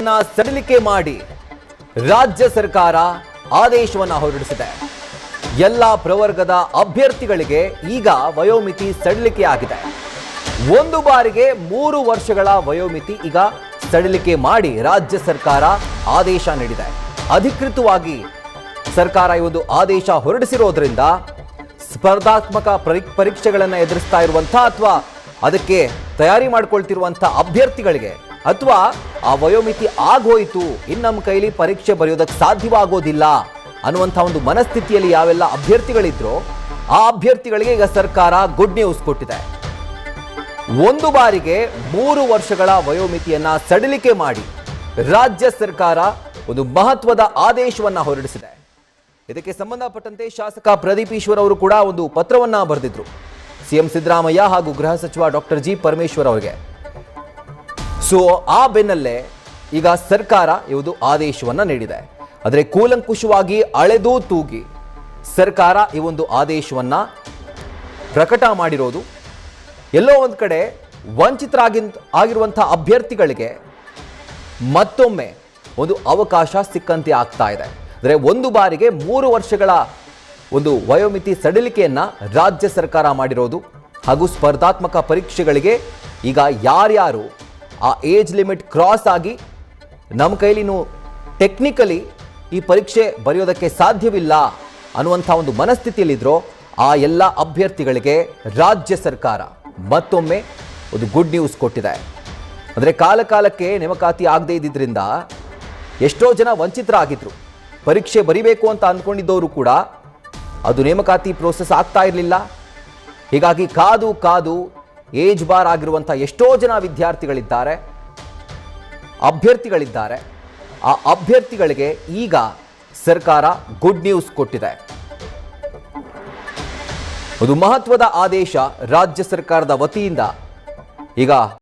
ಸಡಿಲಿಕೆ ಮಾಡಿ ರಾಜ್ಯ ಸರ್ಕಾರ ಆದೇಶವನ್ನ ಹೊರಡಿಸಿದೆ. ಎಲ್ಲ ಪ್ರವರ್ಗದ ಅಭ್ಯರ್ಥಿಗಳಿಗೆ ಈಗ ವಯೋಮಿತಿ ಸಡಿಲಿಕೆ ಆಗಿದೆ. ಒಂದು ಬಾರಿಗೆ ಮೂರು ವರ್ಷಗಳ ವಯೋಮಿತಿ ಈಗ ಸಡಿಲಿಕೆ ಮಾಡಿ ರಾಜ್ಯ ಸರ್ಕಾರ ಆದೇಶ ನೀಡಿದೆ. ಅಧಿಕೃತವಾಗಿ ಸರ್ಕಾರ ಈ ಒಂದು ಆದೇಶ ಹೊರಡಿಸಿರೋದ್ರಿಂದ ಸ್ಪರ್ಧಾತ್ಮಕ ಪರಿ- ಪರೀಕ್ಷೆಗಳನ್ನು ಎದುರಿಸ್ತಾ ಇರುವಂತಹ ಅಥವಾ ಅದಕ್ಕೆ ತಯಾರಿ ಮಾಡಿಕೊಳ್ತಿರುವಂತಹ ಅಭ್ಯರ್ಥಿಗಳಿಗೆ ಅಥವಾ ಆ ವಯೋಮಿತಿ ಆಗೋಯ್ತು ಇನ್ನು ನಮ್ಮ ಕೈಲಿ ಪರೀಕ್ಷೆ ಬರೆಯೋದಕ್ಕೆ ಸಾಧ್ಯವಾಗೋದಿಲ್ಲ ಅನ್ನುವಂಥ ಒಂದು ಮನಸ್ಥಿತಿಯಲ್ಲಿ ಯಾವೆಲ್ಲ ಅಭ್ಯರ್ಥಿಗಳಿದ್ರೋ, ಆ ಅಭ್ಯರ್ಥಿಗಳಿಗೆ ಈಗ ಸರ್ಕಾರ ಗುಡ್ ನ್ಯೂಸ್ ಕೊಟ್ಟಿದೆ. ಒಂದು ಬಾರಿಗೆ ಮೂರು ವರ್ಷಗಳ ವಯೋಮಿತಿಯನ್ನ ಸಡಿಲಿಕೆ ಮಾಡಿ ರಾಜ್ಯ ಸರ್ಕಾರ ಒಂದು ಮಹತ್ವದ ಆದೇಶವನ್ನ ಹೊರಡಿಸಿದೆ. ಇದಕ್ಕೆ ಸಂಬಂಧಪಟ್ಟಂತೆ ಶಾಸಕ ಪ್ರದೀಪ್ ಈಶ್ವರ್ ಅವರು ಕೂಡ ಒಂದು ಪತ್ರವನ್ನ ಬರೆದಿದ್ರು. ಸಿಎಂ ಸಿದ್ದರಾಮಯ್ಯ ಹಾಗೂ ಗೃಹ ಸಚಿವ ಡಾಕ್ಟರ್ ಜಿ ಪರಮೇಶ್ವರ್ ಅವರಿಗೆ. ಸೊ ಆ ಬೆನ್ನಲ್ಲೇ ಈಗ ಸರ್ಕಾರ ಇವೊಂದು ಆದೇಶವನ್ನು ನೀಡಿದೆ. ಆದರೆ ಕೂಲಂಕುಷವಾಗಿ ಅಳೆದು ತೂಗಿ ಸರ್ಕಾರ ಈ ಒಂದು ಆದೇಶವನ್ನ ಪ್ರಕಟ ಮಾಡಿರೋದು. ಎಲ್ಲೋ ಒಂದು ಕಡೆ ವಂಚಿತರಾಗಿ ಆಗಿರುವಂಥ ಅಭ್ಯರ್ಥಿಗಳಿಗೆ ಮತ್ತೊಮ್ಮೆ ಒಂದು ಅವಕಾಶ ಸಿಕ್ಕಂತೆ ಆಗ್ತಾ ಇದೆ. ಅಂದರೆ ಒಂದು ಬಾರಿಗೆ ಮೂರು ವರ್ಷಗಳ ಒಂದು ವಯೋಮಿತಿ ಸಡಿಲಿಕೆಯನ್ನು ರಾಜ್ಯ ಸರ್ಕಾರ ಮಾಡಿರೋದು. ಹಾಗೂ ಸ್ಪರ್ಧಾತ್ಮಕ ಪರೀಕ್ಷೆಗಳಿಗೆ ಈಗ ಯಾರ್ಯಾರು ಆ ಏಜ್ ಲಿಮಿಟ್ ಕ್ರಾಸ್ ಆಗಿ ನಮ್ಮ ಕೈಲಿನೂ ಟೆಕ್ನಿಕಲಿ ಈ ಪರೀಕ್ಷೆ ಬರೆಯೋದಕ್ಕೆ ಸಾಧ್ಯವಿಲ್ಲ ಅನ್ನುವಂಥ ಒಂದು ಮನಸ್ಥಿತಿಯಲ್ಲಿದ್ರೋ ಆ ಎಲ್ಲ ಅಭ್ಯರ್ಥಿಗಳಿಗೆ ರಾಜ್ಯ ಸರ್ಕಾರ ಮತ್ತೊಮ್ಮೆ ಒಂದು ಗುಡ್ ನ್ಯೂಸ್ ಕೊಟ್ಟಿದೆ. ಅಂದರೆ ಕಾಲಕಾಲಕ್ಕೆ ನೇಮಕಾತಿ ಆಗದೇ ಇದ್ದಿದ್ದರಿಂದ ಎಷ್ಟೋ ಜನ ವಂಚಿತರಾಗಿದ್ರು. ಪರೀಕ್ಷೆ ಬರಿಬೇಕು ಅಂತ ಅಂದ್ಕೊಂಡಿದ್ದವರು ಕೂಡ ಅದು ನೇಮಕಾತಿ ಪ್ರೋಸೆಸ್ ಆಗ್ತಾ ಇರಲಿಲ್ಲ. ಹೀಗಾಗಿ ಕಾದು ಕಾದು ಏಜ್ ಬಾರ್ ಆಗಿರುವಂಥ ಎಷ್ಟೋ ಜನ ವಿದ್ಯಾರ್ಥಿಗಳಿದ್ದಾರೆ, ಅಭ್ಯರ್ಥಿಗಳಿದ್ದಾರೆ. ಆ ಅಭ್ಯರ್ಥಿಗಳಿಗೆ ಈಗ ಸರ್ಕಾರ ಗುಡ್ ನ್ಯೂಸ್ ಕೊಟ್ಟಿದೆ. ಒಂದು ಮಹತ್ವದ ಆದೇಶ ರಾಜ್ಯ ಸರ್ಕಾರದ ವತಿಯಿಂದ. ಈಗ